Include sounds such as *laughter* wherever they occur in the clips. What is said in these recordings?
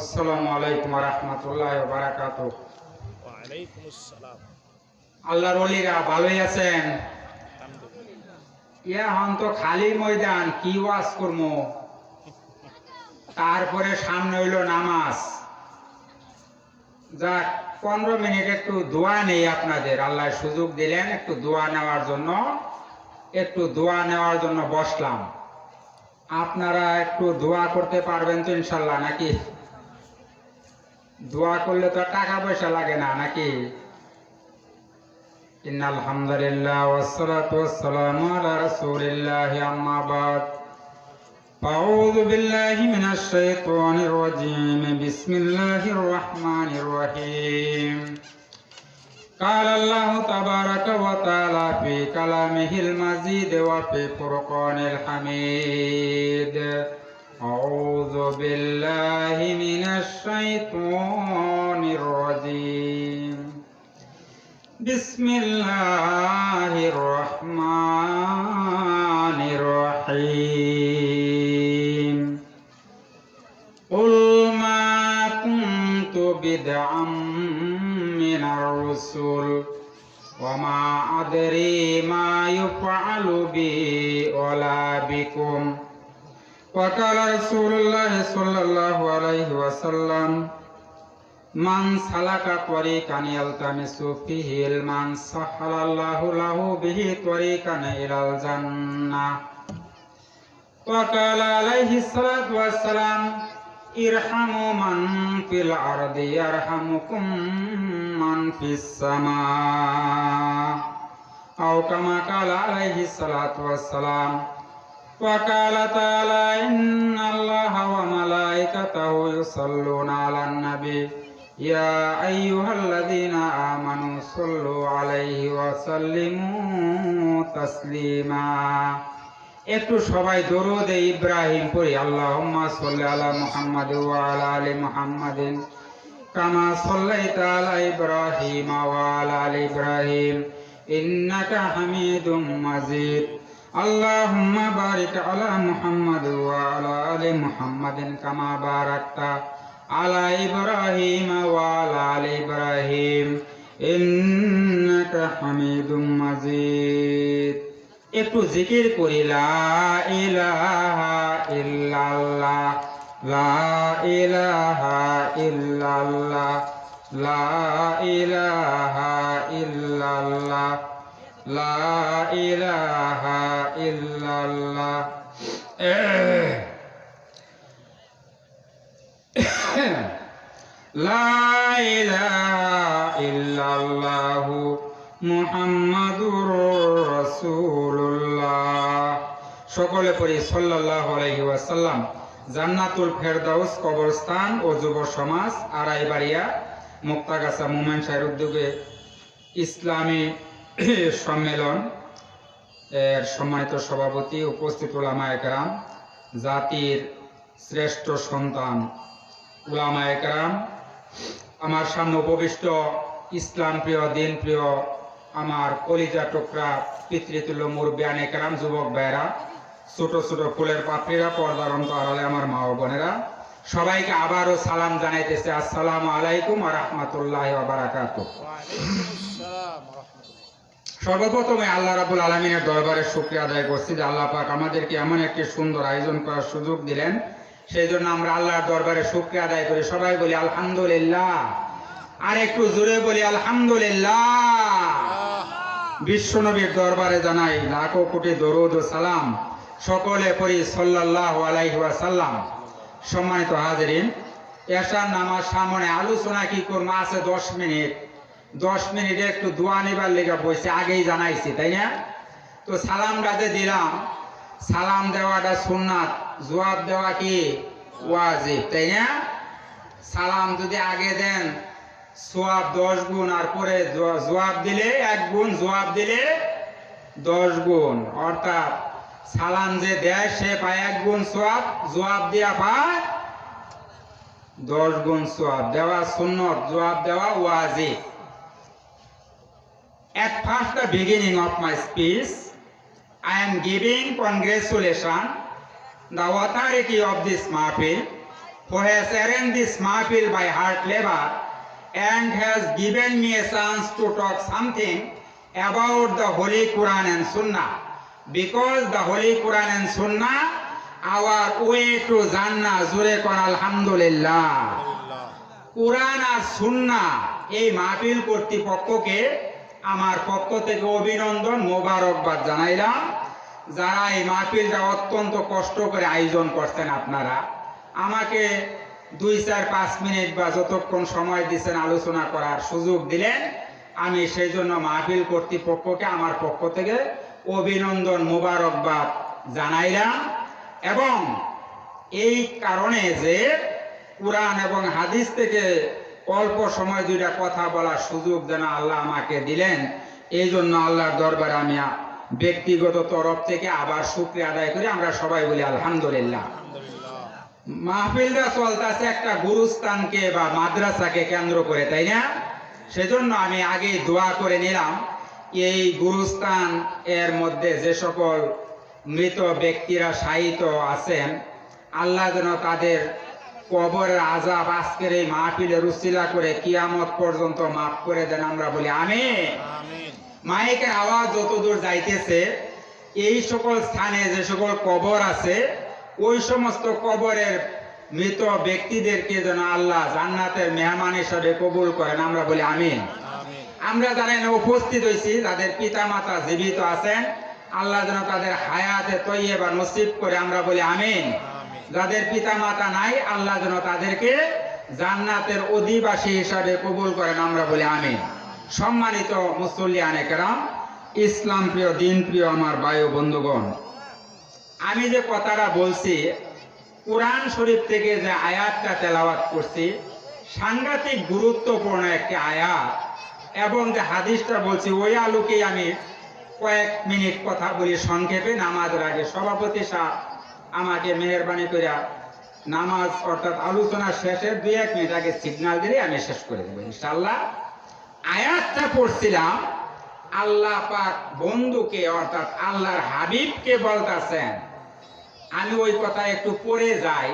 আসসালামু আলাইকুম রহমতুল্লাহ বারাকাত আল্লাহর অলিরা ভালোই আছেন? তো খালি ময়দান কি ওয়াজ করব তারপরে সামনে হইল নামাজ। যাক পনেরো মিনিট একটু দোয়া নেই আপনাদের। আল্লাহ সুযোগ দিলেন একটু দোয়া নেওয়ার জন্য। একটু দোয়া নেওয়ার জন্য বসলাম। আপনারা একটু দোয়া করতে পারবেন তো ইনশাল্লাহ নাকি? দোয়া করলে তো আর টাকা পয়সা লাগে না নাকি إن الحمد لله والصلاة والسلام على رسول الله أما بعد أعوذ بالله من الشيطان الرجيم بسم الله الرحمن الرحيم قال الله تبارك وتعالى في كلامه المزيد وفي فرقان الحميد أعوذ بالله من الشيطان الرجيم بسم الله الرحمن الرحيم قل ما كنت بدعا من الرسل وما أدري ما يفعل بي ولا بكم وقال رسول الله صلى الله عليه وسلم من سلك طريقا يلتمس فيه علما سهل الله له به طريقا إلى الجنة وقال عليه الصلاة والسلام ارحموا من في الأرض يرحمكم من في السماء أو كما قال عليه الصلاة والسلام وقال تعالى إن الله وملائكته يصلون على النبي يا أيها الذين آمنوا صلوا عليه وسلموا تسليما একটু সবাই দরুদ ইব্রাহিম পড়ি আল্লাহুম্মা সাল্লি আলা মুহাম্মাদ ওয়া আলা আলি মুহাম্মাদিন কামা সাল্লাইতা আলা ইব্রাহিম ওয়া আলা আলি ইব্রাহিম ইন্নাকা হামিদুম মাজিদ اللهم بارك على محمد وعلى آل محمد كما باركت على إبراهيم وعلى آل إبراهيم إنك حميد مجيد একটু জিকির করি লা ইলাহা ইল্লাল্লাহ লা ইলাহা ইল্লাল্লাহ লা ইলাহা ইল্লাল্লাহ লা ইলাহা ইল্লাল্লাহ। *coughs* লা ইলাহা ইল্লাল্লাহু মুহাম্মাদুর রাসূলুল্লাহ। সকলে পড়ি সাল্লাল্লাহু আলাইহি ওয়াসাল্লাম। জান্নাতুল ফেরদাউস কবরস্থান ও যুব সমাজ আড়াইবাড়িয়া মুক্তাগাছা মোমেন শাহের উদ্যোগে ইসলামী সম্মেলন, এর সম্মানিত সভাপতি, উপস্থিত উলামা একরাম, জাতির শ্রেষ্ঠ সন্তান। উলামা একরাম, আমার সামনে উপবিষ্ট ইসলাম প্রিয়, দিন প্রিয়, আমার কলিজা টুকরা পিতৃতুল্য মুরব্বিয়ান একরাম যুবক ভাইরা ছোট ছোট ফুলের পাপড়িরা পর্দার অন্ত আড়ালে আমার মা ও বোনেরা, সবাইকে আবারও সালাম জানাইতেছে। আসসালামু আলাইকুম আ রহমতুল্লাহ রাহমাতুল্লাহ সর্বপ্রথমে আল্লাহ রাবুল আলমিনের দরবারে শুক্রিয়া আদায় করছি যে আল্লাহ পাক আমাদেরকে এমন একটি সুন্দর আয়োজন করার সুযোগ দিলেন। সেই জন্য আমরা আল্লাহর দরবারে শুক্রিয়া আদায় করি। সবাই বলি আলহামদুলিল্লাহ। আর একটু জোরে বলি আলহামদুলিল্লাহ। বিশ্বনবীর দরবারে জানাই লাখো কোটি দরুদ ও সালাম সকলে পড়ি সাল্লাল্লাহু আলাইহি ওয়াসাল্লাম। সম্মানিত হাজিরিন, এশার নামাজ সামনে আলোচনা কি করব? আছে দশ মিনিট। দশ মিনিটে একটু দোয়া নিবার লেগে বসে, আগেই জানাইছি, তাই না? তো সালাম গাতে দিলাম। সালাম দেওয়াটা সুন্নাত, জবাব দেওয়া কি? ওয়াজিব, তাই না? সালাম যদি আগে দেন, সোয়াব দশ গুণ, আর পরে জ- জবাব দিলে এক গুণ জবাব দিলে দশ গুণ। অর্থাৎ সালাম যে দেয়, সে পায় এক গুণ সোয়াব জবাব দেওয়া পায় দশ গুণ সোয়াব। দেওয়া সুন্নত জবাব দেওয়া ওয়াজিব। At first the beginning of my speech, I am giving congratulation the authority of this mahfil who has arranged this mahfil by hard labor and has given me a chance to talk something about the Holy Quran and Sunnah. Because the Holy Quran and Sunnah, our way to Jannah, Kon Alhamdulillah. আলহামদুলিল্লাহ কোরআন আর সুন্না এই মাহফিল কর্তৃপক্ষকে আমার পক্ষ থেকে অভিনন্দন, মোবারকবাদ জানাইলাম। যারা এই মাহফিলটা অত্যন্ত কষ্ট করে আয়োজন করছেন আপনারা। আমাকে দুই, চার, পাঁচ মিনিট বা যতক্ষণ সময় দিচ্ছেন আলোচনা করার সুযোগ দিলেন। আমি সেই জন্য মাহফিল কর্তৃপক্ষকে আমার পক্ষ থেকে অভিনন্দন, মোবারকবাদ জানাইলাম। এবং এই কারণে যে কোরআন এবং হাদিস থেকে অল্প সময় দুইটা কথা বলার সুযোগ যেন আল্লাহ আমাকে দিলেন এই জন্য আল্লাহর দরবারে আমি ব্যক্তিগত তরফ থেকে আবার শুক্রিয়া আদায় করি। আমরা সবাই বলি আলহামদুলিল্লাহ। মাহফিলটা চলতেছে একটা গুরুস্থানকে বা মাদ্রাসাকে কেন্দ্র করে তাই না? সেজন্য আমি আগেই দোয়া করে নিলাম এই গুরুস্থান এর মধ্যে যে সকল মৃত ব্যক্তিরা শায়িত আছেন আল্লাহ যেন তাদের কবরের আজাব আজকের এই মাহফিলের উসিলা করে কিয়ামত পর্যন্ত মাফ করে দেন আমরা বলি আমি মাইকের আওয়াজ যতদূর যাইতেছে এই সকল স্থানে যে সকল কবর আছে ওই সমস্ত কবরের মৃত ব্যক্তিদেরকে যেন আল্লাহ জান্নাতের মেহমান হিসাবে কবুল করেন আমরা বলি আমিন। আমরা যারা এখানে উপস্থিত হয়েছি যাদের পিতা মাতা জীবিত আছেন আল্লাহ যেন তাদের হায়াতে তৈয়ে বা নসিব করে আমরা বলি আমিন। যাদের পিতা মাতা নাই, আল্লাহ যেন তাদেরকে জান্নাতের অধিবাসী হিসাবে কবুল করেন, আমরা বলি আমি সম্মানিত মুসল্লি আনেকেরাম ইসলাম প্রিয়, দিন প্রিয় আমার বায়ু বন্ধুগণ, আমি যে কথাটা বলছি, কোরআন শরীফ থেকে যে আয়াতটা তেলাওয়াত করছি, সাংঘাতিক গুরুত্বপূর্ণ একটি আয়াত এবং যে হাদিসটা বলছি, ওই আলোকেই আমি কয়েক মিনিট কথা বলি, সংক্ষেপে নামাজের আগে সভাপতি সাহেব আমাকে মেহরবানি করে নামাজ অর্থাৎ আলোচনা শেষের দুই এক মিনিট আগে সিগন্যাল দিলে আমি শেষ করে দেবো ইনশাল্লাহ আয়াতটা পড়ছিলাম, আল্লাহ পাক বন্ধুকে অর্থাৎ আল্লাহর হাবিবকে বলতেছেন, আমি ওই কথা একটু পড়ে যাই।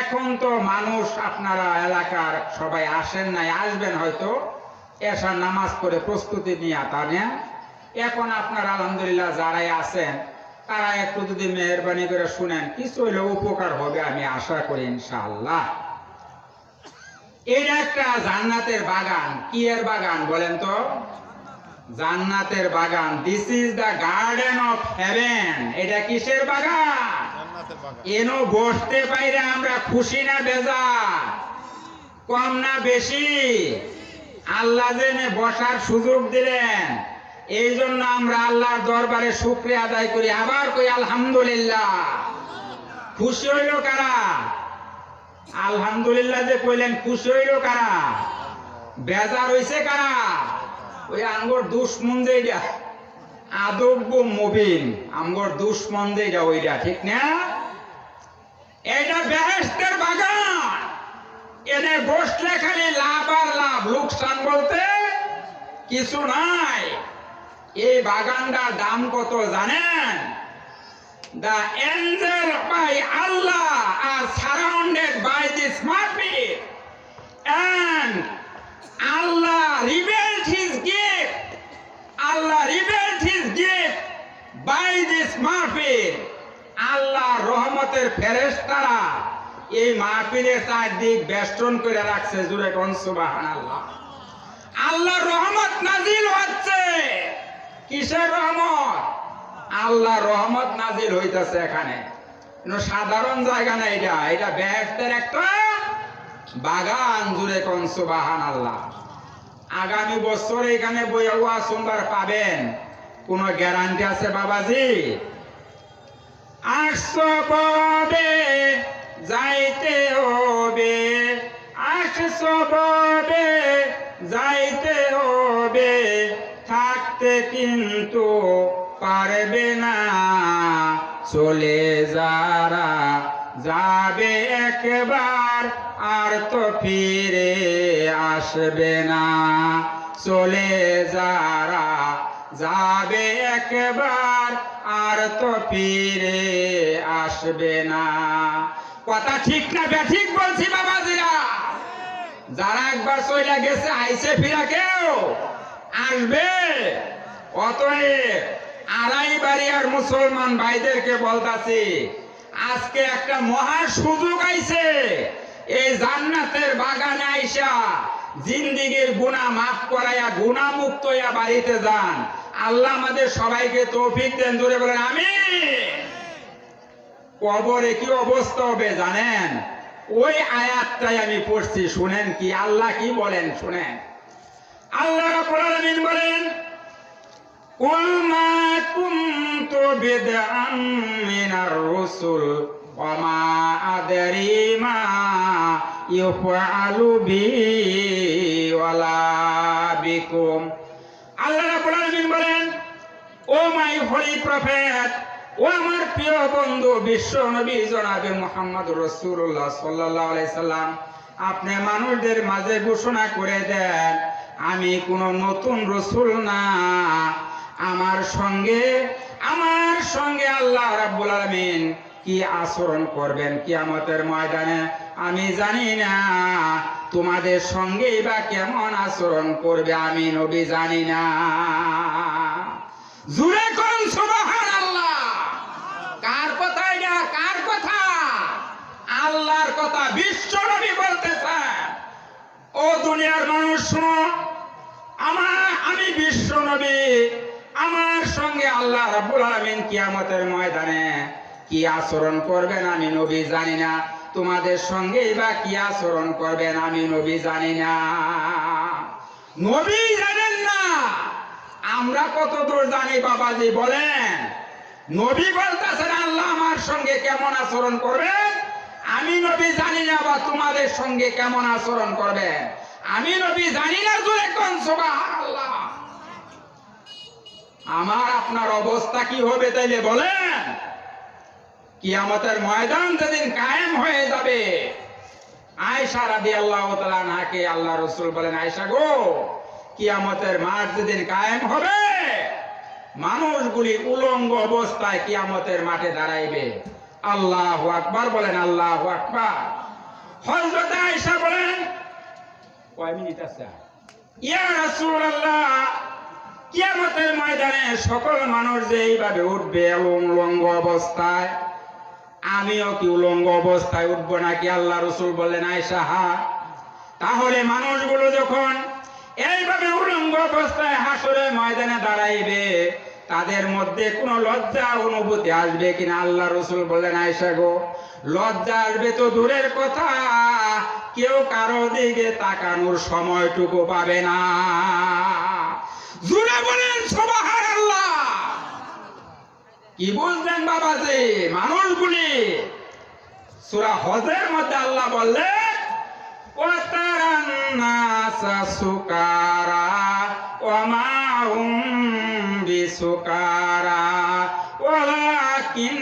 এখন তো মানুষ আপনারা এলাকার সবাই আসেন নাই, আসবেন হয়তো, এসার নামাজ পড়ে প্রস্তুতি নিয়ে তা নেন এখন আপনারা আলহামদুলিল্লাহ যারাই আছেন তারা একটু যদি মেহরবানি করে শুনেন কিছু হইলেও উপকার হবে আমি আশা করি ইনশাআল্লাহ। এটা একটা জান্নাতের বাগান। কি এর বাগান বলেন তো? জান্নাতের বাগান। This is the garden of heaven এটা কিসের বাগান? এনো বসতে পাইরে আমরা খুশি না বেজা কম না বেশি? আল্লাহ জেনে বসার সুযোগ দিলেন। এই জন্য আমরা আল্লাহর দরবারে শুক্রিয়া আদায় করি। আবার কই, আলহামদুলিল্লাহ। খুশি হইল কারা? আলহামদুলিল্লাহ যে কইলেন, খুশি হইল কারা? বেজার হইছে কারা? ওই আঙ্গর দুশ্মন যেইটা আদব্য মুবিন। আমগর দুশ্মন যেইটা ওইটা, ঠিক না? এটা বেহেস্তের বাগান। এনে বসলে খালি লাভ আর লাভ, লোকসান বলতে কিছু নাই। এই বাগানটার দাম কত জানেন? The angel by Allah R surrounded by the smart and Allah rebuilt his gift Allah rebuilt his gift by the smart Allah রহমতের ফেরেস্তারা এই মাহফিলের চারদিক বেষ্টন করে রাখছে। জুড়ে কনসুবাহ আল্লাহ আল্লাহ রহমত নাজিল হচ্ছে। কিসের রহমত? আল্লাহ রহমত নাজিল হইতাছে এখানে। সাধারণ জায়গা না এটা। এটা ব্যস্তের একটা বাগান জুড়ে কোন সুবাহান আল্লাহ আগামী বছর এখানে বইয়া সুন্দর পাবেন। কোন গ্যারান্টি আছে বাবাজি? আসছো ববে যাইতে হবে। আসছো চলে যারা যাবে একবার আর তো ফিরে আসবে না। চলে যারা যাবে একবার আর তো ফিরে আসবে না। কথা ঠিক না বে ঠিক বলছি বাবাজিরা। যারা একবার চলে গেছে আইসে ফিরা কেউ? আসবে। অতএব আড়াই বাড়ি আর মুসলমান ভাইদেরকে বলতাছি, আজকে একটা মহা সুযোগ আইছে। এই জান্নাতের বাগানে আইসা জিন্দিগির গুণা মাফ করাইয়া গুণা মুক্ত হইয়া বাড়িতে যান। আল্লাহ আমাদের সবাইকে তৌফিক দেন, জোরে বলেন আমি কবরে কি অবস্থা হবে জানেন? ওই আয়াতটাই আমি পড়ছি, শুনেন কি? আল্লাহ কি বলেন, শুনেন। আল্লাহ বলেন মা কুনতু বিদআন মিনার রুসুল ওয়া মা আদরি মা ইউফআলু বি ওয়ালা বিকুম আল্লাহ রাব্বুল আলামিন বলেন, ও মাই হলি প্রফেট ও আমার প্রিয় বন্ধু, বিশ্ব নবী জনাবে মোহাম্মদ রসুল্লাহ সাল্লাহ সাল্লাম, আপনি মানুষদের মাঝে ঘোষণা করে দেন, আমি কোন নতুন রসুল না। আমার সঙ্গে আমার সঙ্গে আল্লাহ রাব্বুল আলামিন কি আচরণ করবেন কিয়ামতের ময়দানে? আমি জানি না। তোমাদের সঙ্গে বা কেমন আচরণ করবে আমি নবী জানি না। জুড়ে করুন সুবহান আল্লাহ কার কথা এটা? কার কথা? আল্লাহর কথা বিশ্ব নবী বলতেছেন। ও দুনিয়ার মানুষ, শুনো, আমার আমি বিশ্ব নবী। আমার সঙ্গে আল্লাহ রাব্বুল আলামিন কিয়ামতের ময়দানে কি আচরণ করবেন আমি নবী জানি না। তোমাদের সঙ্গেই বা কি আচরণ করবেন আমি নবী জানি না। নবী জানেন না। আমরা কত দূর জানি বাবাজি বলেন। নবী বলতেছেন, আল্লাহ আমার সঙ্গে কেমন আচরণ করবেন? আমি নবী জানি না বা তোমাদের সঙ্গে কেমন আচরণ করবেন। আমি নবী জানি না জোরে কোন আল্লাহ আমার আপনার অবস্থা কি হবে তাইলে বলেন? কিয়ামতের ময়দান যেদিন কায়েম হয়ে যাবে আয়সা রাদি আল্লাহ নাকে আল্লাহ রসুল বলেন আয়সা গো, কিয়ামতের মাঠ যেদিন কায়েম হবে, মানুষগুলি উলঙ্গ অবস্থায় কিয়ামতের মাঠে দাঁড়াইবে। আল্লাহ আকবার বলেন, আল্লাহ আকবার। হযরত আয়সা বলেন, কয় মিনিট আছে? ইয়া রাসূলুল্লাহ কিয়ামতের ময়দানে সকল মানুষ যে এইভাবে উঠবে উলঙ্গ অবস্থায়, আমিও কি উলঙ্গ অবস্থায় উঠবো নাকি আল্লাহ রসুল বললেন, আয়েশা, হা। তাহলে মানুষগুলো যখন এইভাবে উলঙ্গ অবস্থায় হাসরে ময়দানে দাঁড়াইবে, তাদের মধ্যে কোনো লজ্জা অনুভূতি আসবে কিনা? আল্লাহ রসুল বললেন আয়সা গো, লজ্জা আসবে তো দূরের কথা, কেউ কারও দিকে তাকানোর সময়টুকু পাবে না। জুড়ে বলেন সবাহার আল্লাহ কি বলছেন বাবা যে মানুষগুলি, সুরা হজের মধ্যে আল্লাহ বললেন সুকারা ওমা বিসুকারা ওলাকিন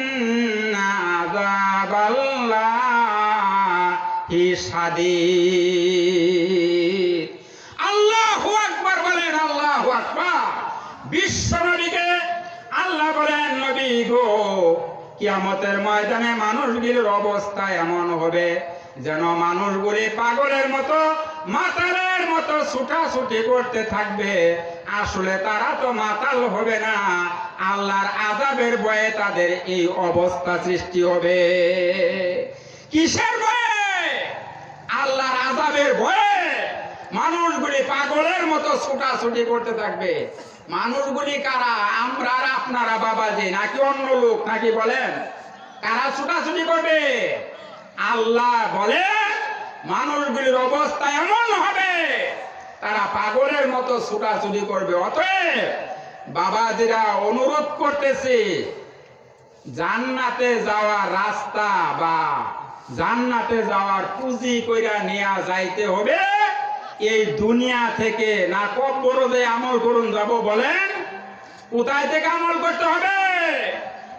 আল্লাহ বলেন, আল্লাহু আকবার। বিশ্ব নবীকে আল্লাহ বলেন, নবী গো, কিয়ামতের ময়দানে মানুষগুলির অবস্থা এমন হবে যেন মানুষগুলি পাগলের মতো, মাতালের মতো ছুটাছুটি করতে থাকবে। আসলে তারা তো মাতাল হবে না। আল্লাহর আজাবের ভয়ে তাদের এই অবস্থা সৃষ্টি হবে। কিসের ভয়ে? আল্লাহর আজাবের ভয়ে মানুষগুলি পাগলের মতো ছুটাছুটি করতে থাকবে। মানুষগুলি কারা? আমরা আর আপনারা বাবাজি, নাকি অন্য লোক, নাকি বলেন? কারা ছুটাছুটি করবে? আল্লাহ বলে, মানুষগুলির অবস্থা এমন হবে, তারা পাগলের মতো ছুটাছুটি করবে। অতএব বাবাজিরা অনুরোধ করতেছে, জান্নাতে যাওয়ার রাস্তা বা জান্নাতে যাওয়ার পুঁজি কইরা নেওয়া যাইতে হবে। এই দুনিয়া থেকে না কব্বর যে আমল করুন যাব বলেন, কোথায় থেকে আমল করতে হবে?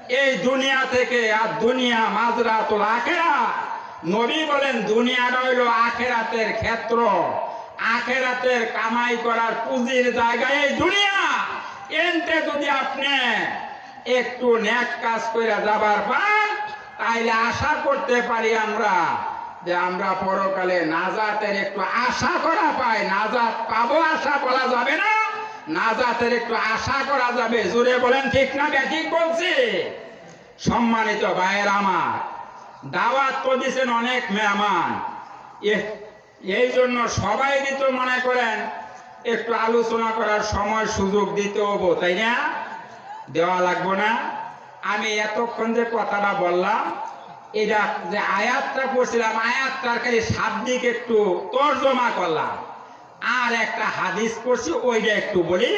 এই দুনিয়া থেকে আর দুনিয়া মাজরা তো আখেরা। নবী বলেন, দুনিয়াটা হইল আখেরাতের ক্ষেত্র। আখেরাতের কামাই করার পুঁজির জায়গায় এই দুনিয়া। এনতে যদি আপনি একটু ন্যাক কাজ করে যাবার পান, তাইলে আশা করতে পারি আমরা যে আমরা পরকালে নাজাতের একটু আশা করা পাই, নাজাত পাবো আশা বলা যাবে না। নাজাতের একটু আশা করা যাবে, জোরে বলেন ঠিক না ঠিক বলছি। সম্মানিত ভাইয়ের আমার, দাওয়াত তো দিছেন অনেক মেহমান। এই জন্য সবাই দিত মনে করেন একটু আলোচনা করার সময় সুযোগ দিতে হব, তাই না? দেওয়া লাগবো না। আমি এতক্ষণ যে কথাটা বললাম এটা যে আয়াতটা পড়ছিলাম, আয়াতটার খালি শাব্দিক একটু তর্জমা করলাম। আর একটা হাদিস পড়ছি, ওইটা একটু বলি।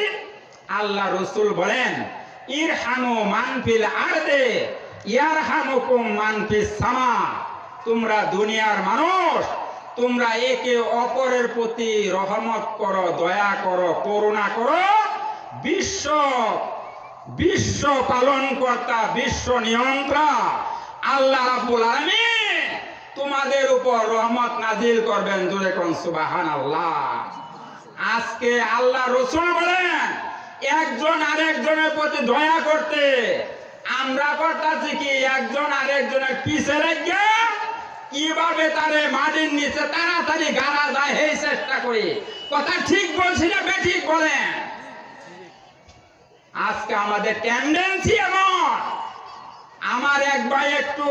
আল্লাহ রসুল বলেন ইরহানু মানফিল আরদে, ইয়ারহামুকুম মানফিস সামা। তোমরা দুনিয়ার মানুষ, তোমরা একে অপরের প্রতি রহমত করো, দয়া করো, করুণা করো। বিশ্ব বিশ্ব পালন কর্তা বিশ্ব নিয়ন্ত্রণ আল্লাহ রাব্বুল আলামিন তোমাদের উপর রহমত নাজিল করবেন জোরে কোন সুবাহান আল্লাহ আজকে আল্লাহ রসুল বলেন, একজন আরেকজনের প্রতি দয়া করতে। আমরা করতেছি কি, একজন আরেকজনের পিছে রেখে কীভাবে তারে মাটির নিচে তাড়াতাড়ি গাড়া যায় এই চেষ্টা করি। কথা ঠিক বলছি না বেঠিক বলেন? আজকে আমাদের টেন্ডেন্সি এমন। আমার এক ভাই একটু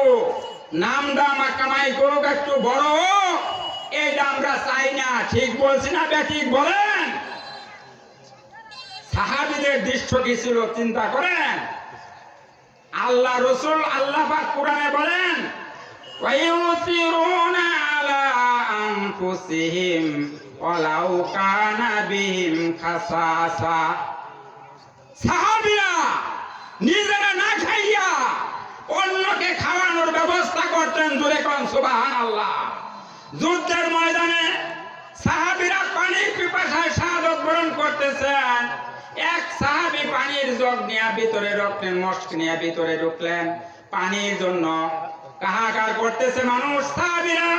নাম দাম কামাই করুক একটু বড় হোক এইটা আমরা চাই না ঠিক বলছি না ঠিক বলেন সাহাবিদের দৃশ্য কি ছিল চিন্তা করেন আল্লাহ রসুল আল্লাহ পাক কোরআনে বলেন وَيُؤْثِرُونَ عَلَى أَنفُسِهِمْ وَلَوْ كَانَ بِهِمْ خَصَاصَةٌ সাহাবিরা নিজেরা না খাইয়া অন্যকে খাওয়ানোর ব্যবস্থা করতেন জোরে কোন সুবাহান আল্লাহ যুদ্ধের ময়দানে সাহাবিরা পানির পিপাসায় শাহাদত বরণ করতেছেন। এক সাহাবি পানির জগ নিয়ে ভিতরে ঢুকলেন, মস্ক নিয়ে ভিতরে ঢুকলেন। পানির জন্য কাহাকার করতেছে মানুষ, সাহাবিরা।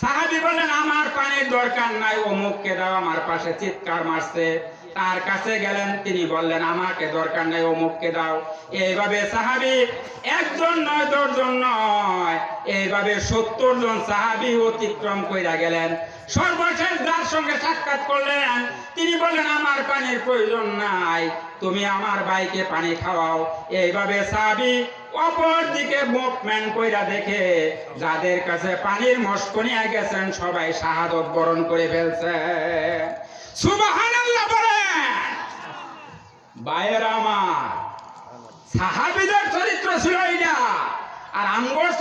সাহাবি বলেন আমার পানির দরকার নাই, অমুককে দাও, আমার পাশে চিৎকার মারছে। তার কাছে গেলেন, তিনি বললেন, আমাকে দরকার নাই, অমুককে দাও। এইভাবে সাহাবি একজন নয়, দশজন নয়, এইভাবে সত্তর জন সাহাবি অতিক্রম কইরা গেলেন। সর্বশেষ যার সঙ্গে সাক্ষাৎ করলেন, তিনি বললেন, আমার পানির প্রয়োজন নাই, তুমি আমার ভাইকে পানি খাওয়াও। এইভাবে সাহাবি অপর দিকে মুভমেন্ট কইরা দেখে, যাদের কাছে পানির মস্কনিয়া গেছেন, সবাই শাহাদত বরণ করে ফেলছে। বলেন বাইর আমার সাহাবিদের চরিত্র ছিল এইটা। আর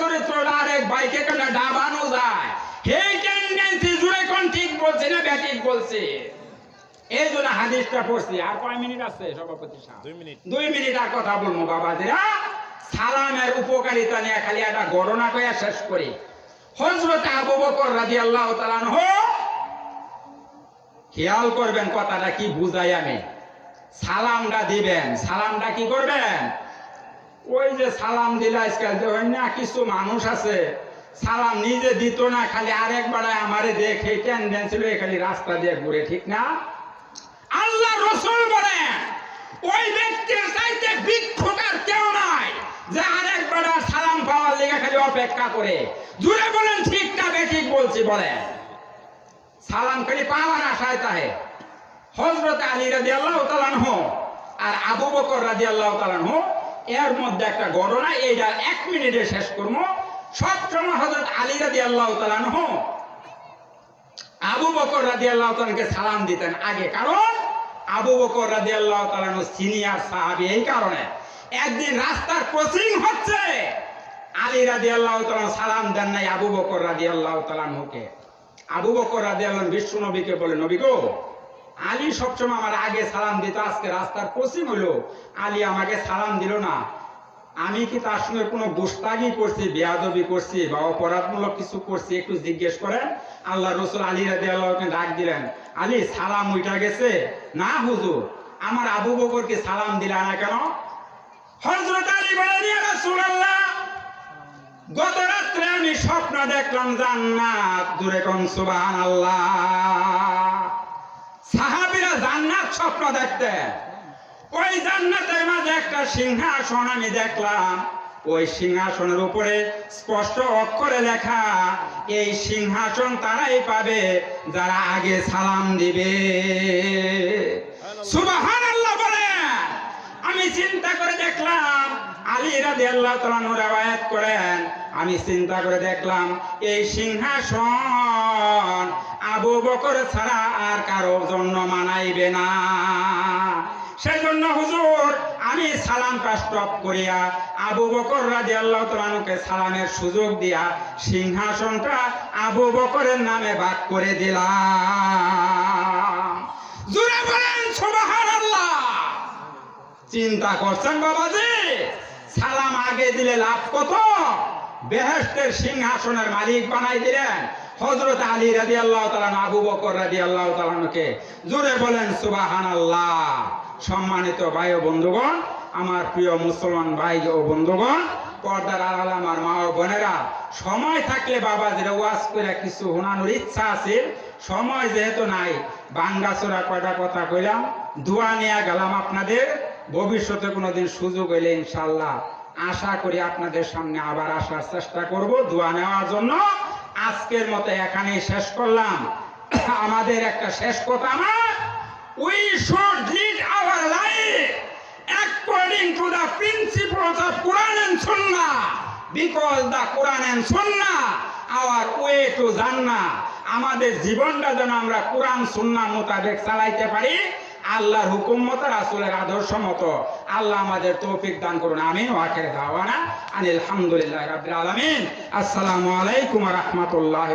চরিত্র আরেক বাইকে কেন ডাবানো যায়। সেই টেন্ডেন্সি জুড়ে কোন ঠিক বলছে না ব্যাটিক বলছে? এই জন্য হাদিসটা পড়ছি। আর কয় মিনিট আছে সভাপতি সাহেব? দুই মিনিট। দুই মিনিট আর কথা বলব বাবাজিরা সালামের উপকারিতা নিয়ে খালি একটা গণনা করে শেষ করি। হজরত আবু বকর রাজি আল্লাহ খেয়াল করবেন কথাটা কি বুঝাই আমি। সালামটা দিবেন। সালামটা কি করবেন? ওই যে সালাম দিলে কিছু মানুষ আছে, সালাম নিজে দিত না, খালি আরেকবার আমারে দেখে টেন্ডেন্স ছিল খালি রাস্তা দিয়ে ঘুরে, ঠিক না? আল্লাহ রসুল বলেন, ওই ব্যক্তির চাইতে ভিক্ষুকার কেউ নাই যে আরেকবার সালাম পাওয়ার লেগে খালি অপেক্ষা করে। জুড়ে বলেন ঠিক না বেঠিক বলছি, বলেন। সালাম খালি পাওয়ার আশায় তাহে হজরত আলী রাজি আল্লাহ তালানহ আর আবু বকর রাজি আল্লাহ তালানহ এর মধ্যে একটা ঘটনা, এইটা এক মিনিটে শেষ করব। সবসময় হজরত আলী রাজি আল্লাহ তালানহ আবু বকর রাজি আল্লাহ তালানকে সালাম দিতেন আগে। কারণ আবু বকর রাজি আল্লাহ তালানহ সিনিয়র সাহাবি, এই কারণে একদিন রাস্তার ক্রসিং হচ্ছে। আলী রাজি আল্লাহ তালান সালাম দেন নাই আবু বকর রাজি আল্লাহ তালানহকে আবু বকর রাজি আল্লাহ বিশ্ব নবীকে বলে, নবী গো আলী সবসময় আমার আগে সালাম দিত, আজকে রাস্তার ক্রসিং হলো আলী আমাকে সালাম দিল না। আমি কি তার সঙ্গে কোনো গোস্তাগি করছি, বেয়াদবি করছি বা অপরাধমূলক কিছু করছি, একটু জিজ্ঞেস করেন? আল্লাহ রসুল আলী রাজি আল্লাহকে ডাক দিলেন, আলী, সালাম উইটা গেছে? না, হুজুর। আমার আবু বকরকে সালাম দিলা না কেন? হজরত আলী রাসূলুল্লাহ, গত রাত্রে আমি স্বপ্ন দেখলাম জান্নাত, দূরে কোন সুবহানাল্লাহ। সাহাবীরা জান্নাত স্বপ্ন দেখতেন ওই জান্নাতের মাঝে একটা সিংহাসন আমি দেখলাম। ওই সিংহাসনের উপরে স্পষ্ট অক্ষরে লেখা, এই সিংহাসন তারাই পাবে যারা আগে সালাম দিবে। সুবাহান বলেন আমি চিন্তা করে দেখলাম আলী রাদি আল্লাহ রেওয়ায়াত করেন। আমি চিন্তা করে দেখলাম, এই সিংহাসন আবু বকর ছাড়া আর কারও জন্য মানাইবে না। সেজন্য হুজুর, আমি সালাম স্টপ করিয়া আবু বকর রাজি আল্লাহ তালুকে সালামের সুযোগ দিয়া সিংহাসনটা আবু বকরের নামে ভাগ করে দিলাম। জুড়ে বলেন চিন্তা করছেন বাবাজি? সালাম আগে দিলে লাভ কত? বেহেস্তের সিংহাসনের মালিক বানাই দিলেন। হজরত আলী রাজি আল্লাহ আবু বকর রাজি আল্লাহ তালানুকে জোরে বলেন সুবাহান আল্লাহ সম্মানিত ভাই ও বন্ধুগণ, আমার প্রিয় মুসলমান ভাই ও বন্ধুগণ, পর্দার আড়ালে আমার মা ও বোনেরা, সময় থাকলে বাবা বাবাজিরা ওয়াজ করে কিছু শোনানোর ইচ্ছা আছে? সময় যেহেতু নাই বাঙ্গাচোরা কয়টা কথা কইলাম? দোয়া নিয়ে গেলাম আপনাদের। ভবিষ্যতে কোনোদিন সুযোগ হইলে ইনশাল্লাহ আশা করি আপনাদের সামনে আবার আসার চেষ্টা করব, দোয়া নেওয়ার জন্য। আজকের মতো এখানেই শেষ করলাম। *coughs* আমাদের একটা শেষ কথা আমার we should lead our life according to the principles of Quran and Sunnah. Because the Quran and Sunnah our way to Jannah. আমাদের জীবনটা যেন আমরা কোরআন সুন্নাহ মোতাবেক চালাইতে পারি। আল্লাহর হুকুম মতো, রাসুলের আদর্শ মতো। আল্লাহ আমাদের তৌফিক দান করুন। আমি ওয়াকের দাওয়ানা আনিল আলহামদুলিল্লাহ রাব্বিল আলমিন। আসসালামু আলাইকুম রাহমাতুল্লাহি